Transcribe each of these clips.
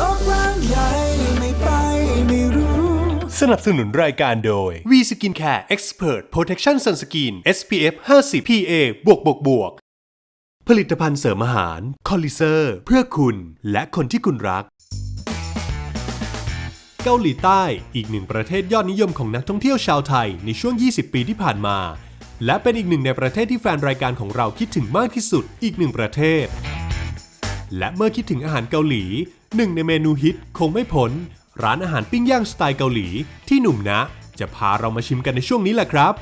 โลกกว้างใหญ่ไม่ไปไม่รู้ สนับสนุนรายการโดย V Skin Care Expert Protection Sunscreen SPF 50 PA บวกบวกบวกผลิตภัณฑ์เสริมอาหารคอลิเซอร์ เพื่อคุณและคนที่คุณรัก เกาหลีใต้อีกหนึ่งประเทศยอดนิยมของนักท่องเที่ยวชาวไทยในช่วง 20 ปีที่ผ่านมา และเป็นอีกหนึ่งในประเทศที่แฟนรายการของเราคิดถึงมากที่สุดอีกหนึ่งประเทศ และเมื่อคิดถึงอาหารเกาหลี หนึ่งในเมนูฮิตคงไม่พ้นร้านอาหารปิ้งย่างสไตล์เกาหลี ที่หนุ่มนะ จะพาเรามาชิมกันในช่วงนี้แหละครับ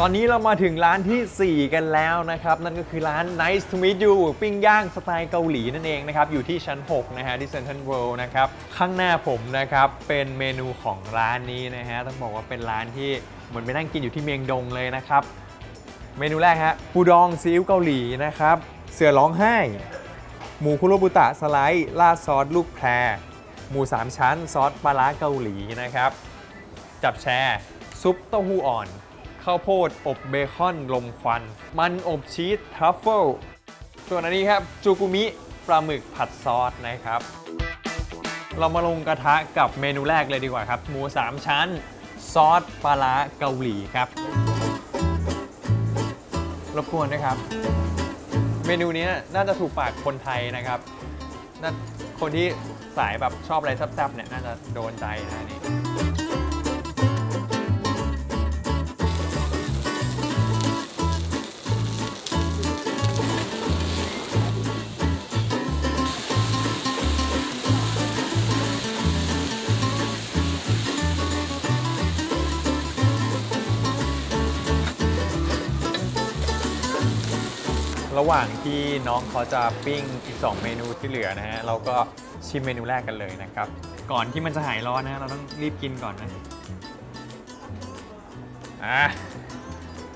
ตอนนี้เรามาถึงร้านที่ 4 กันแล้วนะครับ นั่นก็คือร้าน Nice to meet you ปิ้งย่างสไตล์เกาหลีนั่นเองนะครับ อยู่ที่ชั้น 6 นะฮะ ที่ Central World นะครับ ข้างหน้าผมนะครับ เป็นเมนูของร้านนี้นะฮะ ต้องบอกว่าเป็นร้านที่เหมือนไปนั่งกินอยู่ที่เมียงดงเลยนะครับ เมนูแรกฮะปูดองซีอิ๊วเกาหลีนะครับ เสือร้องไห้ หมูคุโรบุตะสไลด์ราดซอสลูกแพร หมู 3 ชั้น ซอสปลาร้าเกาหลีนะครับ จับแชร์ ซุปเต้าหู้อ่อน ข้าวโพด อบเบคอนลมควัน มันอบชีสทรัฟเฟิลส่วนอันนี้ครับจูกุมิปลาหมึกผัดซอสนะครับ เรามาลงกระทะกับเมนูแรกเลยดีกว่าครับ หมู 3 ชั้น ซอสปลาร้าเกาหลีครับ รบกวนนะครับ เมนูนี้น่าจะถูกปากคนไทยนะครับน่าคนที่สายแบบชอบอะไรแซ่บๆเนี่ยน่าจะโดนใจนะนี่ ระหว่างที่น้องเขาจะปิ้งอีก 2 เมนูที่เหลือนะฮะเราก็ชิมเมนูแรกกันเลยนะครับ ก่อนที่มันจะหายร้อนนะเราต้องรีบกินก่อนนะอะ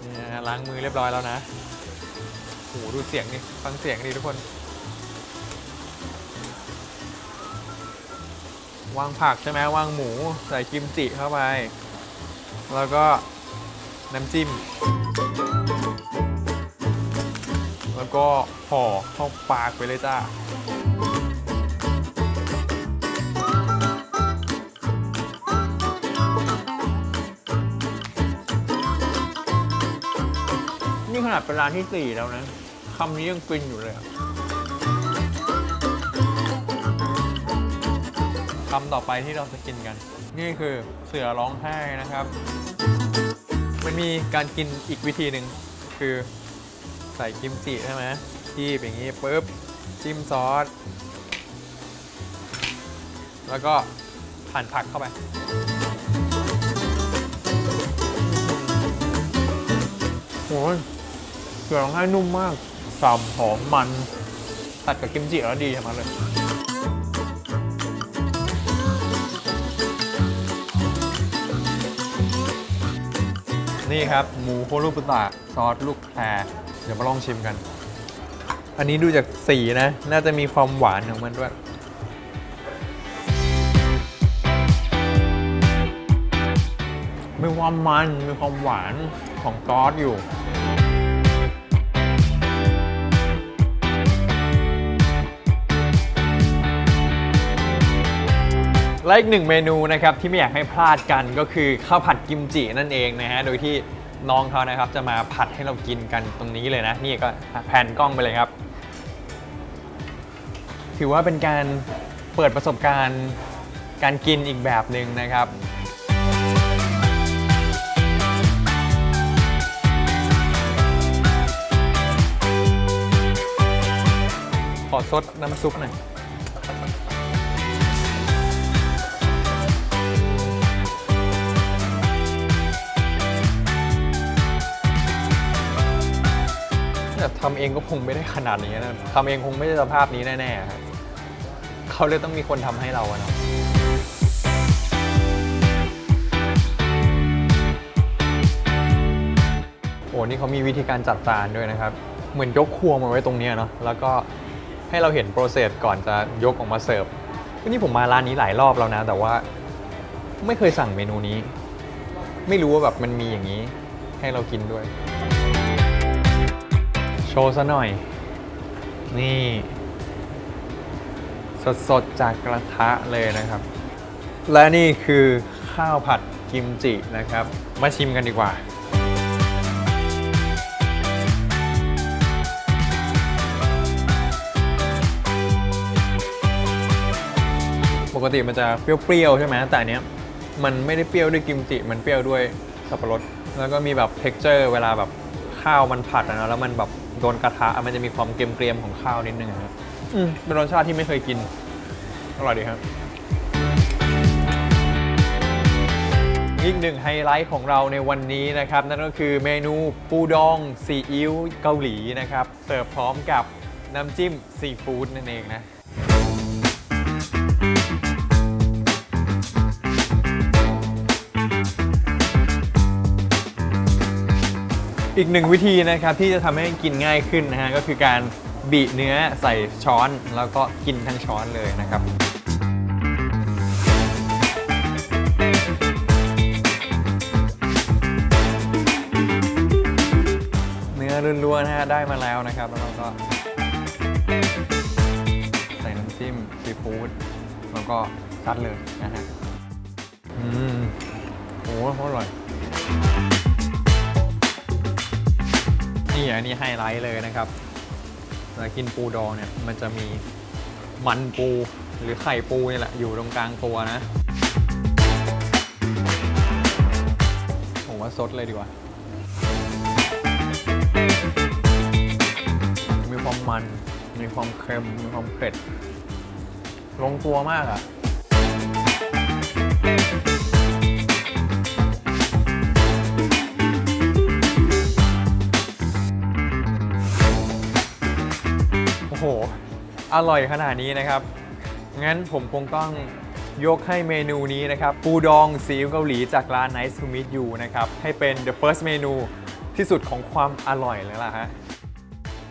นี่นะล้างมือเรียบร้อยแล้วนะโหดูเสียงนี่ฟังเสียงดิทุกคน วางผักใช่ไหมวางหมูใส่กิมจิเข้าไป แล้วก็น้ำจิ้ม ก็ห่อเข้าปากไปเลยจ้านี่ขนาดเป็นร้านที่4แล้วนะคำนี้ยังฟินอยู่เลยอะคำต่อไปที่เราจะกินกัน นี่คือเสือร้องไห้นะครับ มันมีการกินอีกวิธีหนึ่งคือ ใส่กิมจิใช่ไหมที่อย่างนี้ปุ๊บจิ้มซอส แล้วก็หั่นผักเข้าไป โอ้ยเกลือร้องไห้นุ่มมากฉ่ำหอมมัน ตัดกับกิมจิแล้วดีใช่ไหมเลยนี่ครับ หมูโครุบุตะซอสลูกแพร เดี๋ยวมาลองชิมกัน อันนี้ดูจากสีนะ น่าจะมีความหวานของมันด้วย มีความมัน มีความหวานของซอสอยู่และอีกหนึ่งเมนูนะครับที่ไม่อยากให้พลาดกันก็คือข้าวผัดกิมจินั่นเองนะฮะ โดยที่ น้องเขานะครับ จะมาผัดให้เรากินกันตรงนี้เลยนะ นี่ก็แผ่นกล้องไปเลยครับ ถือว่าเป็นการเปิดประสบการณ์การกินอีกแบบหนึ่งนะครับขอซดน้ำซุปหน่อย แต่ทำเองก็คงไม่ได้ขนาดนี้นะทำเองคงไม่ได้สภาพนี้แน่ๆครับเขาเลยต้องมีคนทำให้เราอะเนาะโอ้นี่เขามีวิธีการจัดจานด้วยนะครับ เหมือนยกครัวมาไว้ตรงนี้เนาะแล้วก็ให้เราเห็นโปรเซสก่อนจะยกออกมาเสิร์ฟวันนี้ผมมาร้านนี้หลายรอบแล้วนะ แต่ว่าไม่เคยสั่งเมนูนี้ ไม่รู้ว่าแบบมันมีอย่างนี้ ให้เรากินด้วย ชว์ซะหน่อย นี่ สดๆ จากกระทะเลยนะครับ และนี่คือข้าวผัดกิมจินะครับ มาชิมกันดีกว่าปกติมันจะเปรี้ยวๆใช่ไหมแต่อันเนี้ยมันไม่ได้เปรี้ยวด้วยกิมจิ มันเปรี้ยวด้วยสับปะรด แล้วก็มีแบบ t e x t อร์เวลาแบบข้าวมันผัดนะแล้วมันแบบ โดนกระทะมันจะมีความเกรียมๆของข้าวนิดนึงอะครับอืมเป็นรสชาติที่ไม่เคยกิน อร่อยดีครับ อีกหนึ่งไฮไลท์ของเราในวันนี้นะครับ นั่นก็คือเมนูปูดองซีอิ๊วเกาหลีนะครับ เสิร์ฟพร้อมกับน้ำจิ้มซีฟู้ดนั่นเองนะ อีกหนึ่งวิธีนะครับที่จะทำให้กินง่ายขึ้นนะฮะก็คือการบีเนื้อใส่ช้อน แล้วก็กินทั้งช้อนเลยนะครับเนื้อล้วนๆนะฮะได้มาแล้วนะครับ แล้วเราก็ ใส่น้ำจิ้มซีฟู้ดแล้วก็ซัดเลยนะฮะ อืมโอ้โหอร่อย นี่อันนี้ไฮไลท์เลยนะครับเวลากินปูดองเนี่ยมันจะมีมันปูหรือไข่ปูนี่แหละอยู่ตรงกลางตัวนะผมว่าซดเลยดีกว่า มีความมัน มีความเค็ม มีความเผ็ด ลงตัวมากอะ่ะ ห อร่อยขนาดนี้นะครับ งั้นผมคงต้องยกให้เมนูนี้นะครับ ปูดองซีอิ๊วเกาหลีจากร้าน Nice to Meet You นะครับ ให้เป็น the first เมนูที่สุดของความอร่อยเลยล่ะฮะ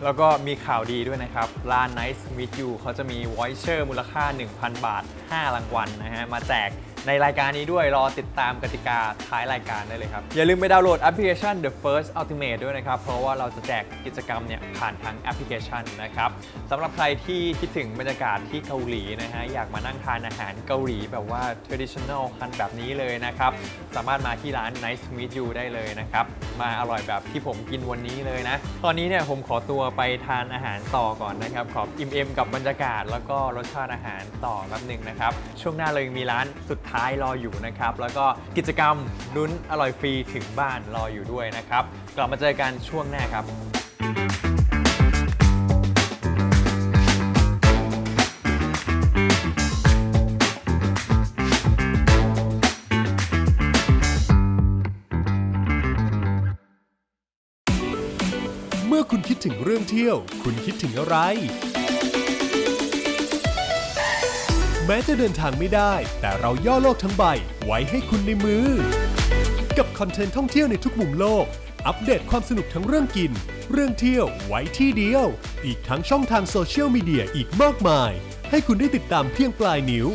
แล้วก็มีข่าวดีด้วยนะครับ ร้าน Nice to Meet You เขาจะมี voucher มูลค่า 1,000 บาท 5 รางวัลนะฮะ มาแจก ในรายการนี้ด้วยรอติดตามกติกาท้ายรายการได้เลยครับ อย่าลืมไปดาวน์โหลดแอปพลิเคชัน The First Ultimate ด้วยนะครับ เพราะว่าเราจะแจกกิจกรรมเนี่ยผ่านทางแอปพลิเคชันนะครับสำหรับใครที่คิดถึงบรรยากาศที่เกาหลีนะฮะอยากมานั่งทานอาหารเกาหลีแบบว่า traditional คันแบบนี้เลยนะครับ สามารถมาที่ร้าน Nice Meet You ได้เลยนะครับ มาอร่อยแบบที่ผมกินวันนี้เลยนะ ตอนนี้เนี่ยผมขอตัวไปทานอาหารต่อก่อนนะครับ ขออิ่มเอมกับบรรยากาศแล้วก็รสชาติอาหารต่อแป๊บหนึ่งนะครับ ช่วงหน้าเรายังมีร้านสุดท้ายรออยู่นะครับ แล้วก็กิจกรรมลุ้นอร่อยฟรีถึงบ้านรออยู่ด้วยนะครับ กลับมาเจอกันช่วงหน้าครับเมื่อคุณคิดถึงเรื่องเที่ยว คุณคิดถึงอะไร แม้จะเดินทางไม่ได้ แต่เราย่อโลกทั้งใบ ไว้ให้คุณในมือ กับคอนเทนต์ท่องเที่ยวในทุกมุมโลก อัปเดตความสนุกทั้งเรื่องกิน เรื่องเที่ยวไว้ที่เดียว อีกทั้งช่องทางโซเชียลมีเดียอีกมากมาย ให้คุณได้ติดตามเพียงปลายนิ้ว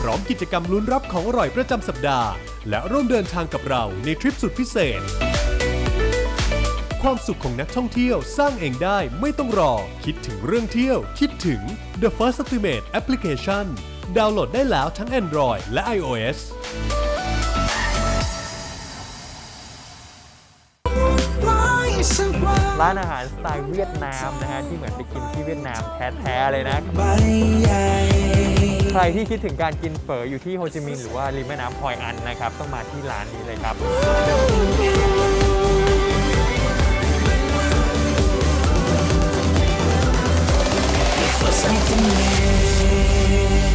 พร้อมกิจกรรมลุ้นรับของอร่อยประจำสัปดาห์ และร่วมเดินทางกับเราในทริปสุดพิเศษ ความสุขของนักท่องเที่ยวสร้างเองได้ไม่ต้องรอ คิดถึงเรื่องเที่ยว คิดถึง The First Ultimate Application ดาวน์โหลดได้แล้วทั้ง Android และ iOS ร้านอาหารสไตล์เวียดนามนะฮะที่เหมือนไปกินที่เวียดนามแท้ๆเลยนะใบใหญ่ใครที่คิดถึงการกินเฝออยู่ที่โฮจิมินห์หรือว่าริมแม่น้ำฮอยอันนะครับ ต้องมาที่ร้านนี้เลยครับ something new.